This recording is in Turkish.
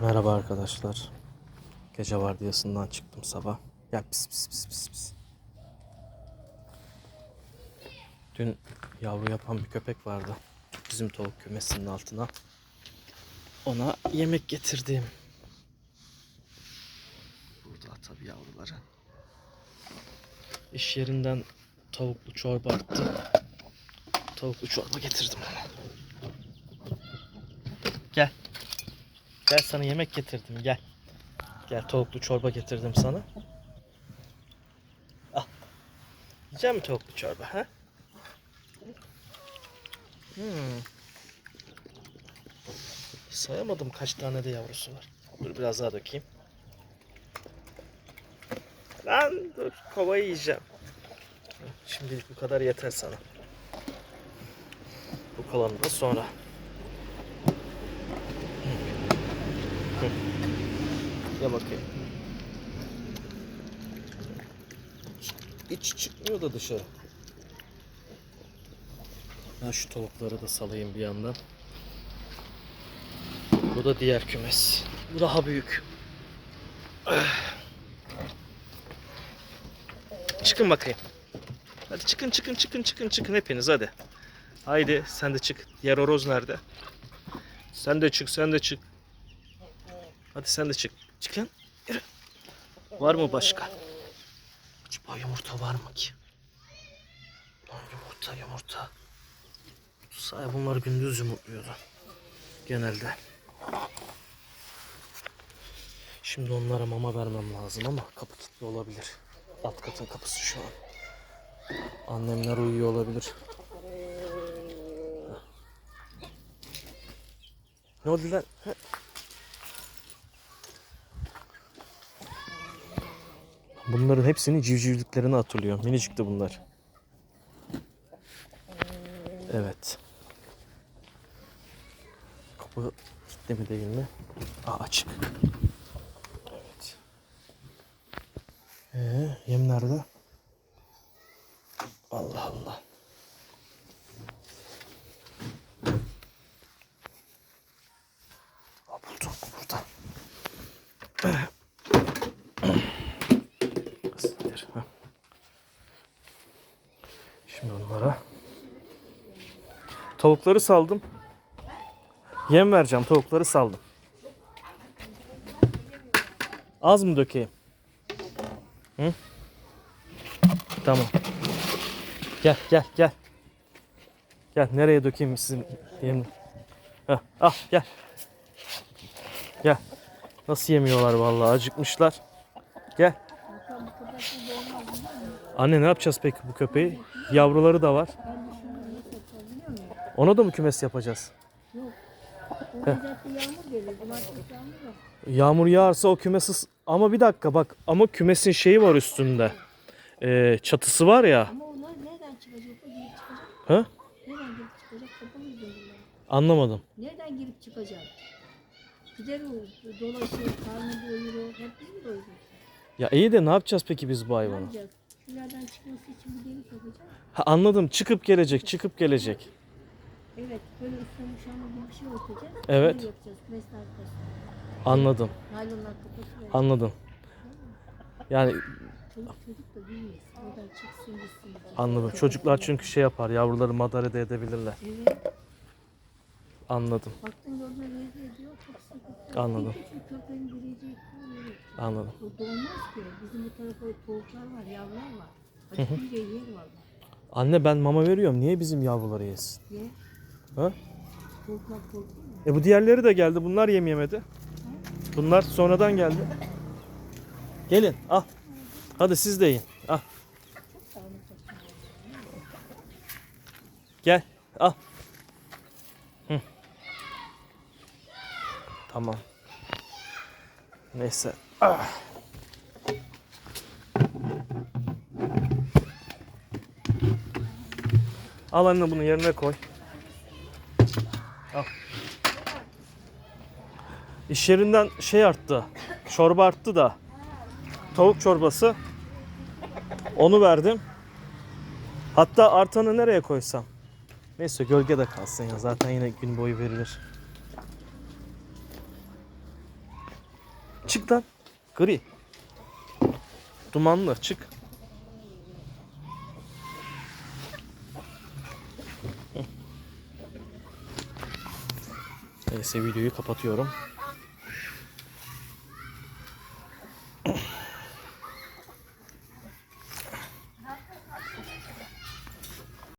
Merhaba arkadaşlar. Gece vardiyasından çıktım sabah. Gel pis pis pis pis pis. Dün yavru yapan bir köpek vardı. Bizim tavuk kümesinin altına. Ona yemek getirdim. Burada tabii yavruları. İş yerinden tavuklu çorba attım. Tavuklu çorba getirdim ona. Gel. Gel sana yemek getirdim gel. Gel tavuklu çorba getirdim sana. Al. Yiyecek misin tavuklu çorba ha? Hmm. Sayamadım kaç tane de yavrusu var. Dur biraz daha dökeyim. Lan dur kovayı yiyeceğim. Şimdilik bu kadar yeter sana. Bu kalanı da sonra. Ya bakayım. Hiç çıkmıyor da dışarı. Ben şu tavukları da salayım bir yandan. Bu da diğer kümes. Bu daha büyük. Çıkın bakayım. Hadi çıkın çıkın çıkın çıkın çıkın hepiniz hadi. Haydi sen de çık. Diğer horoz nerede? Sen de çık sen de çık. Hadi sen de çık. Çıkın. Yürü. Var mı başka? Acaba yumurta var mı ki? Lan Yumurta yumurta. Sahi bunlar gündüz yumurtluyordu. Genelde. Şimdi onlara mama vermem lazım ama kapı kilitli olabilir. Alt katın kapısı şu an. Annemler uyuyor olabilir. Ne oldu lan? Bunların hepsini civcivliklerini hatırlıyor. Minicikti bunlar. Evet. Kapı kilitli mi değil mi? Aa açık. Evet. Ee, yem nerede? Allah Allah. Aa, buldum burada. Siktir, ha. Şimdi onlara tavukları saldım. Yem vereceğim. Tavukları saldım. Az mı dökeyim? Hı? Tamam. Gel gel gel. Gel nereye dökeyim sizin yem? Heh, al gel. Gel. Nasıl yemiyorlar vallahi acıkmışlar. Gel. Anne ne yapacağız peki bu köpeği? Yavruları da var. Ona da mı kümes yapacağız? Ocakta yağmur geliyor. Cumartesi yağmur yok. Yağmur yağarsa o kümesi... Ama bir dakika bak ama kümesin şeyi var üstünde. Ee, çatısı var ya. Ama onlar nereden çıkacak? O girip çıkacak. Ha? Nereden girip çıkacak? Kapalı bunlar. Anlamadım. Nereden girip çıkacak? Gider o dolaşır, karnı doyurur. Hep biz mi doyururuz? Ya iyi de ne yapacağız peki biz bu Ne hayvanı? yapacağız? Şunlardan çıkması için bir delik yapacağız. Ha, anladım çıkıp gelecek çıkıp gelecek. Evet, böyle ıslamış hamur gibi bir şey örteceğiz. Evet. Böyle yapacağız. Kümesin arkasına. Anladım Naylonlar kapatıyor. anladım. Yani Çocuk çocuk da bilmesin. Oradan çıksın gitsin. anladım. Çocuklar çünkü şey yapar yavruları madara da edebilirler. Evet. Anladım Baktın gördüğüne rezil ediyor. Çok sıkıntı. Anladım. Bir küçük köpeğin gireceği yeri. anladım. O doğmaz ki. Bizim bu tarafa tavuklar var, yavrular var. Acıkınca yer var. Anne ben mama veriyorum niye bizim yavruları yesin? Ye. Ha? E bu diğerleri de geldi bunlar yem yemedi. Bunlar sonradan geldi. Gelin al. Hadi siz de yiyin. Al. Gel al. Hı. Tamam. Neyse. Ah. Al anne bunu yerine koy. İş yerinden şey arttı. Çorba arttı da. Tavuk çorbası. Onu verdim. Hatta artanı nereye koysam? Neyse gölgede kalsın ya. Zaten yine gün boyu verilir. Çık lan. Gri. Dumanlı çık. Neyse videoyu kapatıyorum.